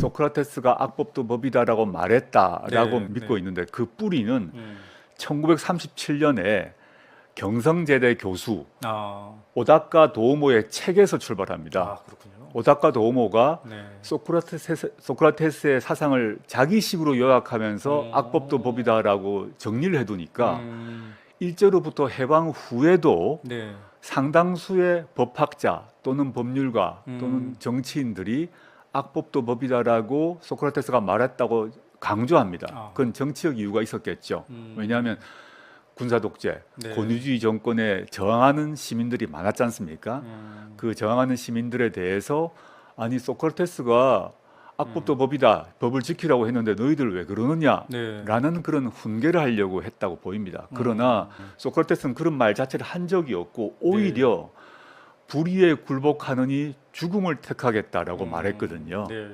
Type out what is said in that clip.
소크라테스가 악법도 법이다라고 말했다라고 네, 믿고 네. 있는데 그 뿌리는 음. 1937년에 경성제대 교수 아, 오다카 도우모의 책에서 출발합니다. 아. 오다카 도우모가 네. 소크라테스, 소크라테스의 사상을 자기식으로 요약하면서 음. 악법도 법이다라고 정리를 해두니까 음, 일제로부터 해방 후에도 네. 상당수의 법학자 또는 법률가 또는 음. 정치인들이 악법도 법이다라고 소크라테스가 말했다고 강조합니다. 아. 그건 정치적 이유가 있었겠죠. 음. 왜냐하면 군사 독재, 네. 권위주의 정권에 저항하는 시민들이 많았지 않습니까? 음, 그 저항하는 시민들에 대해서 아니 소크라테스가 악법도 음. 법이다, 법을 지키라고 했는데 너희들 왜 그러느냐? 네. 라는 그런 훈계를 하려고 했다고 보입니다. 그러나 음, 소크라테스는 그런 말 자체를 한 적이 없고 오히려 불의에 굴복하느니 죽음을 택하겠다라고 음, 말했거든요. 네.